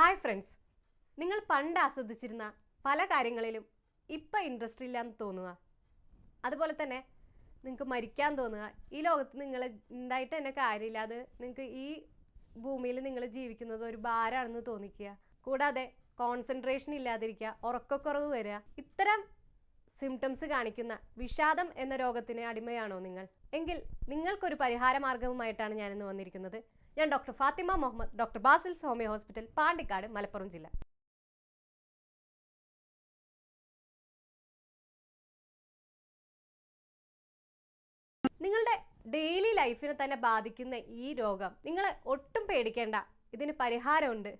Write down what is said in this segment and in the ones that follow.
Hi friends. നിങ്ങൾ പണ്ട് ആസ്വദിച്ചിരുന്ന പല കാര്യങ്ങളിലും ഇപ്പം ഇൻട്രസ്റ്റ് ഇല്ലാന്ന് തോന്നുക. അതുപോലെ തന്നെ നിങ്ങൾക്ക് മരിക്കാൻ തോന്നുക. ഈ ലോകത്ത് നിങ്ങൾ ഉണ്ടായിട്ട് തന്നെ കാര്യമില്ല. അത് നിങ്ങൾക്ക് ഈ ഭൂമിയിൽ നിങ്ങൾ ജീവിക്കുന്നത് ഒരു ഭാരമാണെന്ന് തോന്നിക്കുക. കൂടാതെ കോൺസെൻട്രേഷൻ ഇല്ലാതിരിക്കുക ഉറക്കക്കുറവ് വരിക. ഇത്തരം സിംറ്റംസ് കാണിക്കുന്ന വിഷാദം എന്ന രോഗത്തിന് അടിമയാണോ നിങ്ങൾ? എങ്കിൽ നിങ്ങൾക്കൊരു പരിഹാര മാർഗവുമായിട്ടാണ് ഞാനിന്ന് വന്നിരിക്കുന്നത്. ഞാൻ doctor Fathima Muhammad doctor Basil's homeo hospital Pandikkad Malappuram ജില്ല. നിങ്ങളുടെ ഡെയിലി ലൈഫിനെ തന്നെ ബാധിക്കുന്ന ഈ രോഗം നിങ്ങളെ ഒട്ടും പേടിക്കേണ്ട ഇതിന് പരിഹാരമുണ്ട്.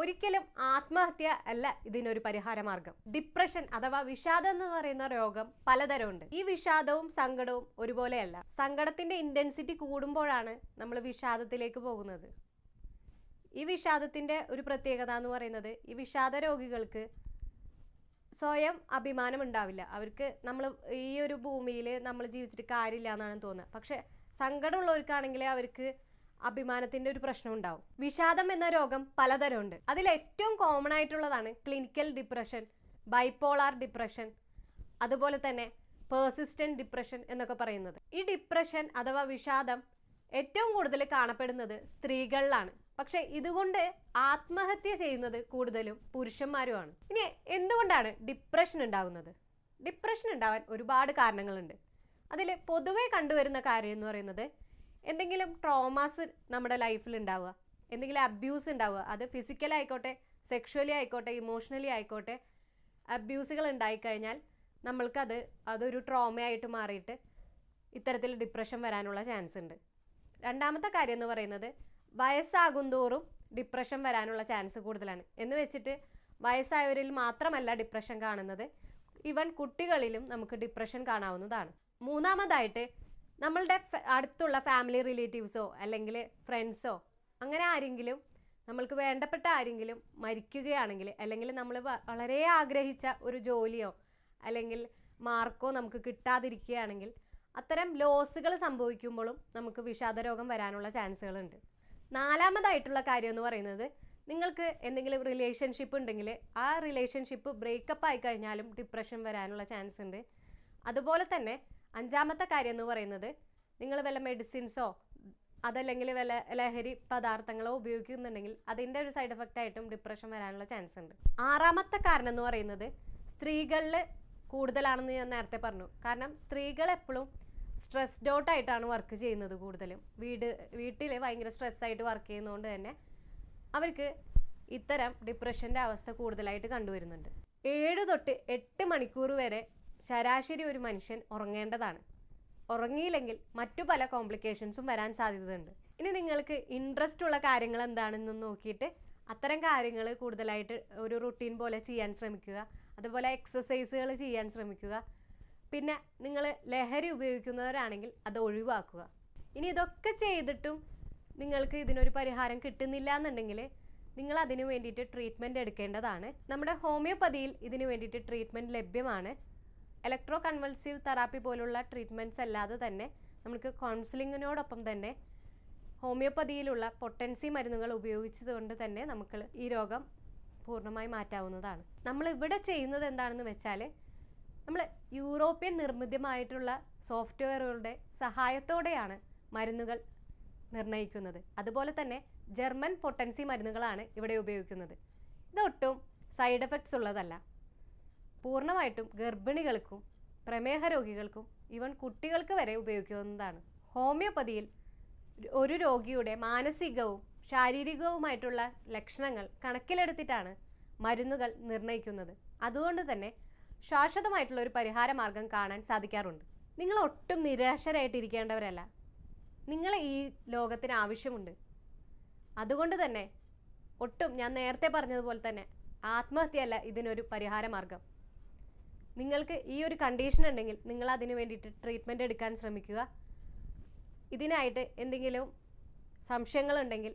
ഒരിക്കലും ആത്മഹത്യ അല്ല ഇതിനൊരു പരിഹാര മാർഗം ഡിപ്രഷൻ അഥവാ വിഷാദം എന്ന് പറയുന്ന രോഗം പലതരമുണ്ട്. ഈ വിഷാദവും സങ്കടവും ഒരുപോലെയല്ല. സങ്കടത്തിന്റെ ഇന്റൻസിറ്റി കൂടുമ്പോഴാണ് നമ്മൾ വിഷാദത്തിലേക്ക് പോകുന്നത്. ഈ വിഷാദത്തിന്റെ ഒരു പ്രത്യേകത എന്ന് പറയുന്നത് ഈ വിഷാദ രോഗികൾക്ക് സ്വയം അഭിമാനം ഉണ്ടാവില്ല അവർക്ക് നമ്മൾ ഈ ഒരു ഭൂമിയിൽ നമ്മൾ ജീവിച്ചിട്ട് കാര്യമില്ല എന്നാണ് തോന്നുന്നത് പക്ഷെ സങ്കടമുള്ളവർക്കാണെങ്കിൽ അവർക്ക് അഭിമാനത്തിന്റെ ഒരു പ്രശ്നം ഉണ്ടാവും. വിഷാദം എന്ന രോഗം പലതരമുണ്ട്. അതിൽ ഏറ്റവും കോമൺ ആയിട്ടുള്ളതാണ് ക്ലിനിക്കൽ ഡിപ്രഷൻ ബൈപ്പോളാർ ഡിപ്രഷൻ അതുപോലെ തന്നെ പേഴ്സിസ്റ്റന്റ് ഡിപ്രഷൻ എന്നൊക്കെ പറയുന്നത്. ഈ ഡിപ്രഷൻ അഥവാ വിഷാദം ഏറ്റവും കൂടുതൽ കാണപ്പെടുന്നത് സ്ത്രീകളിലാണ്. പക്ഷെ ഇതുകൊണ്ട് ആത്മഹത്യ ചെയ്യുന്നത് കൂടുതലും പുരുഷന്മാരുമാണ്. ഇനി എന്തുകൊണ്ടാണ് ഡിപ്രഷൻ ഉണ്ടാകുന്നത്? ഡിപ്രഷൻ ഉണ്ടാവാൻ ഒരുപാട് കാരണങ്ങളുണ്ട്. അതിൽ പൊതുവെ കണ്ടുവരുന്ന കാര്യം എന്ന് പറയുന്നത് എന്തെങ്കിലും ട്രോമാസ് നമ്മുടെ ലൈഫിൽ ഉണ്ടാവുക. എന്തെങ്കിലും അബ്യൂസ് ഉണ്ടാവുക. അത് ഫിസിക്കൽ ആയിക്കോട്ടെ സെക്ഷുവലി ആയിക്കോട്ടെ ഇമോഷണലി ആയിക്കോട്ടെ അബ്യൂസുകൾ ഉണ്ടായിക്കഴിഞ്ഞാൽ നമ്മൾക്കത് അതൊരു ട്രോമയായിട്ട് മാറിയിട്ട് ഇത്തരത്തിൽ ഡിപ്രഷൻ വരാനുള്ള ചാൻസ് ഉണ്ട്. രണ്ടാമത്തെ കാര്യം എന്ന് പറയുന്നത് വയസ്സാകും തോറും ഡിപ്രഷൻ വരാനുള്ള ചാൻസ് കൂടുതലാണ്. എന്ന് വെച്ചിട്ട് വയസ്സായവരിൽ മാത്രമല്ല ഡിപ്രഷൻ കാണുന്നത്. ഇവൻ കുട്ടികളിലും നമുക്ക് ഡിപ്രഷൻ കാണാവുന്നതാണ്. മൂന്നാമതായിട്ട് നമ്മളുടെ അടുത്തുള്ള ഫാമിലി റിലേറ്റീവ്സോ അല്ലെങ്കിൽ ഫ്രണ്ട്സോ അങ്ങനെ ആരെങ്കിലും നമ്മൾക്ക് വേണ്ടപ്പെട്ട ആരെങ്കിലും മരിക്കുകയാണെങ്കിൽ അല്ലെങ്കിൽ നമ്മൾ വളരെ ആഗ്രഹിച്ച ഒരു ജോലിയോ അല്ലെങ്കിൽ മാർക്കോ നമുക്ക് കിട്ടാതിരിക്കുകയാണെങ്കിൽ അത്തരം ലോസുകൾ സംഭവിക്കുമ്പോഴും നമുക്ക് വിഷാദ രോഗം വരാനുള്ള ചാൻസുകളുണ്ട്. നാലാമതായിട്ടുള്ള കാര്യം എന്ന് പറയുന്നത് നിങ്ങൾക്ക് എന്തെങ്കിലും റിലേഷൻഷിപ്പ് ഉണ്ടെങ്കിൽ ആ റിലേഷൻഷിപ്പ് ബ്രേക്കപ്പ് ആയി കഴിഞ്ഞാലും ഡിപ്രഷൻ വരാനുള്ള ചാൻസ് ഉണ്ട് അതുപോലെ തന്നെ അഞ്ചാമത്തെ കാര്യം എന്ന് പറയുന്നത് നിങ്ങൾ വല്ല മെഡിസിൻസോ അതല്ലെങ്കിൽ വല്ല ലഹരി പദാർത്ഥങ്ങളോ ഉപയോഗിക്കുന്നുണ്ടെങ്കിൽ അതിന്റെ ഒരു സൈഡ് എഫക്റ്റ് ആയിട്ടും ഡിപ്രഷൻ വരാനുള്ള ചാൻസ് ഉണ്ട്. ആറാമത്തെ കാരണം എന്ന് പറയുന്നത് സ്ത്രീകളിൽ കൂടുതലാണെന്ന് ഞാൻ നേരത്തെ പറഞ്ഞു. കാരണം സ്ത്രീകൾ എപ്പോഴും സ്ട്രെസ്ഡ് ആയിട്ടാണ് വർക്ക് ചെയ്യുന്നത് കൂടുതലും. വീട് വീട്ടിൽ ഭയങ്കര സ്ട്രെസ്സായിട്ട് വർക്ക് ചെയ്യുന്നതുകൊണ്ട് തന്നെ അവർക്ക് ഇത്തരം ഡിപ്രഷന്റെ അവസ്ഥ കൂടുതലായിട്ട് കണ്ടുവരുന്നുണ്ട്. ഏഴ് തൊട്ട് എട്ട് മണിക്കൂർ വരെ ശരാശരി ഒരു മനുഷ്യൻ ഉറങ്ങേണ്ടതാണ്. ഉറങ്ങിയില്ലെങ്കിൽ മറ്റു പല കോംപ്ലിക്കേഷൻസും വരാൻ സാധ്യതയുണ്ട്. ഇനി നിങ്ങൾക്ക് ഇൻട്രസ്റ്റ് ഉള്ള കാര്യങ്ങൾ എന്താണെന്ന് നോക്കിയിട്ട് അത്തരം കാര്യങ്ങൾ കൂടുതലായിട്ട് ഒരു റുട്ടീൻ പോലെ ചെയ്യാൻ ശ്രമിക്കുക. അതുപോലെ എക്സസൈസുകൾ ചെയ്യാൻ ശ്രമിക്കുക. പിന്നെ നിങ്ങൾ ലഹരി ഉപയോഗിക്കുന്നവരാണെങ്കിൽ അത് ഒഴിവാക്കുക. ഇനി ഇതൊക്കെ ചെയ്തിട്ടും നിങ്ങൾക്ക് ഇതിനൊരു പരിഹാരം കിട്ടുന്നില്ല എന്നുണ്ടെങ്കിൽ നിങ്ങൾ അതിനു വേണ്ടിയിട്ട് ട്രീറ്റ്മെന്റ് എടുക്കേണ്ടതാണ്. നമ്മുടെ ഹോമിയോപ്പതിയിൽ ഇതിനു വേണ്ടിയിട്ട് ട്രീറ്റ്മെന്റ് ലഭ്യമാണ്. ഇലക്ട്രോ കൺവൾസീവ് തെറാപ്പി പോലുള്ള ട്രീറ്റ്മെന്റ്സ് അല്ലാതെ തന്നെ നമുക്ക് കൗൺസിലിങ്ങിനോടൊപ്പം തന്നെ ഹോമിയോപ്പതിയിലുള്ള പൊട്ടൻസി മരുന്നുകൾ ഉപയോഗിച്ചതുകൊണ്ട് തന്നെ നമുക്ക് ഈ രോഗം പൂർണമായി മാറ്റാവുന്നതാണ്. നമ്മൾ ഇവിടെ ചെയ്യുന്നത് എന്താണെന്ന് വെച്ചാൽ നമ്മൾ യൂറോപ്യൻ നിർമ്മിതമായിട്ടുള്ള സോഫ്റ്റ്വെയറുകളുടെ സഹായത്തോടെയാണ് മരുന്നുകൾ നിർണയിക്കുന്നത്. അതുപോലെ തന്നെ ജർമ്മൻ പൊട്ടൻസി മരുന്നുകളാണ് ഇവിടെ ഉപയോഗിക്കുന്നത്. ഇതൊട്ടും സൈഡ് എഫക്ട്സ് ഉള്ളതല്ല. പൂർണമായിട്ടും ഗർഭിണികൾക്കും പ്രമേഹ രോഗികൾക്കും ഈവൻ കുട്ടികൾക്ക് വരെ ഉപയോഗിക്കുന്നതാണ്. ഹോമിയോപ്പതിയിൽ ഒരു രോഗിയുടെ മാനസികവും ശാരീരികവുമായിട്ടുള്ള ലക്ഷണങ്ങൾ കണക്കിലെടുത്തിട്ടാണ് മരുന്നുകൾ നിർണയിക്കുന്നത് അതുകൊണ്ട് തന്നെ ശാശ്വതമായിട്ടുള്ള ഒരു പരിഹാര മാർഗം കാണാൻ സാധിക്കാറുണ്ട്. നിങ്ങൾ ഒട്ടും നിരാശരായിട്ടിരിക്കേണ്ടവരല്ല. നിങ്ങളെ ഈ ലോകത്തിന് ആവശ്യമുണ്ട്. അതുകൊണ്ട് തന്നെ ഒട്ടും ഞാൻ നേരത്തെ പറഞ്ഞതുപോലെ തന്നെ ആത്മഹത്യയല്ല ഇതിനൊരു പരിഹാര മാർഗം നിങ്ങൾക്ക് ഈ ഒരു കണ്ടീഷൻ ഉണ്ടെങ്കിൽ നിങ്ങൾ അതിന് വേണ്ടിയിട്ട് ട്രീറ്റ്മെന്റ് എടുക്കാൻ ശ്രമിക്കുക. ഇതിനായിട്ട് എന്തെങ്കിലും സംശയങ്ങളുണ്ടെങ്കിൽ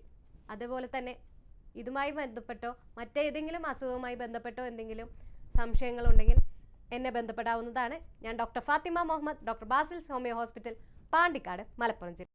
അതുപോലെ തന്നെ ഇതുമായി ബന്ധപ്പെട്ടോ മറ്റേതെങ്കിലും അസുഖവുമായി ബന്ധപ്പെട്ടോ എന്തെങ്കിലും സംശയങ്ങളുണ്ടെങ്കിൽ എന്നെ ബന്ധപ്പെടാവുന്നതാണ്. ഞാൻ doctor Fathima Muhammad doctor Basil's homeo hospital Pandikkad Malappuram ജില്ല.